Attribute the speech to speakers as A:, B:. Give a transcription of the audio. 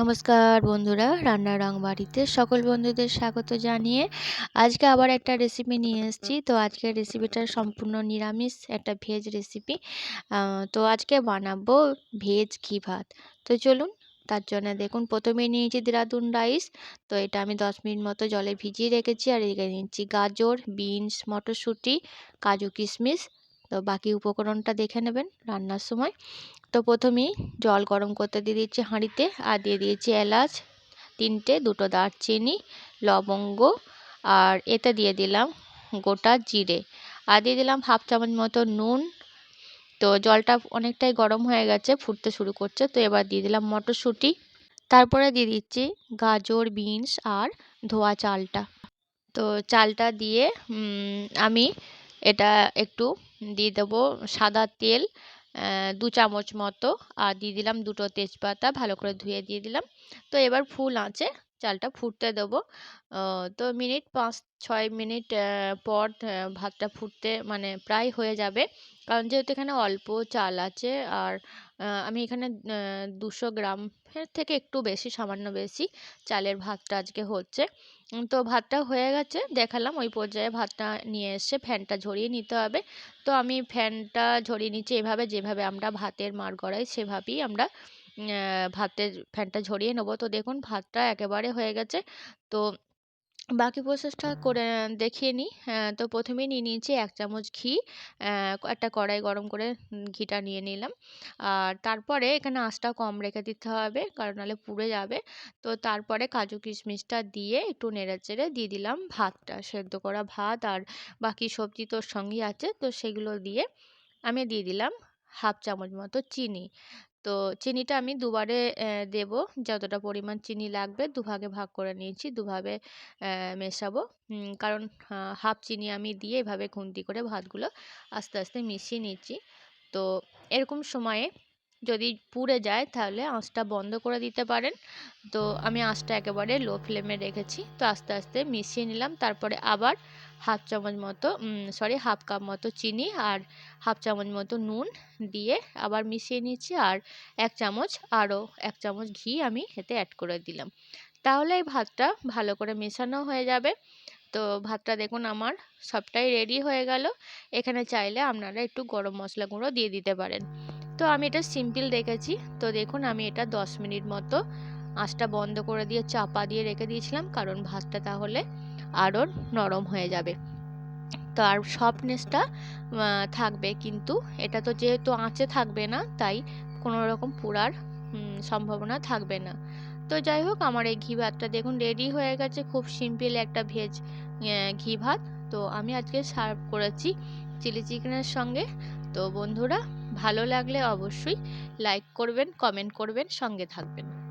A: নমস্কার বন্ধুরা, রান্নার রং বাড়িতে সকল বন্ধুদের স্বাগত জানিয়ে আজকে আবার একটা রেসিপি নিয়ে এসেছি। তো আজকের রেসিপিটা সম্পূর্ণ নিরামিষ, একটা ভেজ রেসিপি তো আজকে বানাবো ভেজ ঘি ভাত। তো চলুন, তার জন্য দেখুন, প্রথমে নিয়েছি দেরাদুন রাইস তো এটা আমি দশ মিনিট মতো জলে ভিজিয়ে রেখেছি। আর এখানে নিচ্ছি গাজর বিনস মটরশুঁটি, কাজু কিশমিশ। তো বাকি উপকরণটা দেখে নেবেন রান্নার সময়। তো প্রথমেই জল গরম করতে দিয়ে দিচ্ছি হাঁড়িতে আর দিয়ে দিয়েছি এলাচ, তিনটে, দুটো দারচিনি, লবঙ্গ আর এতে দিয়ে দিলাম গোটা জিরে। আর দিয়ে দিলাম হাফ চামচ মতো নুন। তো জলটা অনেকটাই গরম হয়ে গেছে, ফুটতে শুরু করছে। তো এবার দিয়ে দিলাম মটরশুঁটি। তারপরে দিয়ে দিচ্ছি গাজর, বিনস আর ধোয়া চালটা। তো চালটা দিয়ে আমি এটা একটু দিয়ে দেবো সাদা তেল দু চামচ মতো। আর দিয়ে দিলাম দুটো তেজপাতা, ভালো করে ধুয়ে দিয়ে দিলাম। তো এবার ফুল আঁচে চালটা ফুটতে দেবো। তো মিনিট পাঁচ, ছয় মিনিট পর ভাতটা ফুটতে মানে প্রায় হয়ে যাবে। কারণ যেহেতু এখানে অল্প চাল আছে আর আমি এখানে দুশো গ্রাম থেকে একটু বেশি, সামান্য বেশি চালের ভাতটা আজকে হচ্ছে। তো ভাতটা হয়ে গেছে, দেখালাম ওই পর্যায়ে ভাতটা নিয়ে এসে ফ্যানটা ঝরিয়ে নিতে হবে। তো আমি ফ্যানটা ঝরিয়ে নিচ্ছি এভাবে, যেভাবে আমরা ভাতের মার গড়াই সেভাবেই আমরা ভাতের ফ্যানটা ঝরিয়ে নেব। তো দেখুন ভাতটা একেবারে হয়ে গেছে। তো বাকি প্রসেসটা করে দেখিয়ে নিই। তো প্রথমেই নিয়ে নিয়েছি এক চামচ ঘি। একটা কড়াই গরম করে ঘিটা নিয়ে নিলাম। আর তারপরে এখানে আঁচটা কম রেখে দিতে হবে, কারণ নাহলে পুড়ে যাবে। তো তারপরে কাজু কিশমিশটা দিয়ে একটু নেড়ে চেড়ে দিয়ে দিলাম ভাতটা, সেদ্ধ করা ভাত আর বাকি সবজি তোর সঙ্গেই আছে। তো সেগুলো দিয়ে আমি দিয়ে দিলাম হাফ চামচ মতো চিনি। তো চিনিটা আমি দুবারে দেব। যতটা পরিমাণ চিনি লাগবে দুভাগে ভাগ করে নিয়েছি দুভাবে মেশাবো। কারণ হাফ চিনি আমি দিয়ে এভাবে খুন্তি করে ভাতগুলো আস্তে আস্তে মিশিয়ে নিচ্ছি। তো এরকম সময়ে যদি পুড়ে যায় তাহলে আঁচটা বন্ধ করে দিতে পারেন। তো আমি আঁচটা একেবারে লো ফ্লেমে রেখেছি। তো আস্তে আস্তে মিশিয়ে নিলাম। তারপরে আবার হাফ চামচ মতো সরি হাফ কাপ মতো চিনি আর হাফ চামচ মতো নুন দিয়ে আবার মিশিয়ে নিচ্ছি আর এক চামচ, আরও এক চামচ ঘি আমি এতে অ্যাড করে দিলাম। তাহলে এই ভাতটা ভালো করে মেশানো হয়ে যাবে। তো ভাতটা দেখুন আমার সবটাই রেডি হয়ে গেল। এখানে চাইলে আপনারা একটু গরম মশলা গুঁড়ো দিয়ে দিতে পারেন। তো আমি এটা সিম্পল রেখেছি তো দেখুন আমি এটা দশ মিনিট মতো আঁচটা বন্ধ করে দিয়ে চাপা দিয়ে রেখে দিয়েছিলাম, কারণ ভাতটা তাহলে আরও নরম হয়ে যাবে। তো আর সফটনেসটা থাকবে কিন্তু। এটা তো যেহেতু আঁচে থাকবে না, তাই কোনো রকম পোড়ার সম্ভাবনা থাকবে না। তো যাই হোক, আমার এই ঘি ভাতটা দেখুন রেডি হয়ে গেছে, খুব সিম্পল একটা ভেজ ঘি ভাত। তো আমি আজকে সার্ভ করেছি চিলি চিকেনের সঙ্গে। তো বন্ধুরা ভালো লাগলে অবশ্যই লাইক করবেন কমেন্ট করবেন সঙ্গে থাকবেন।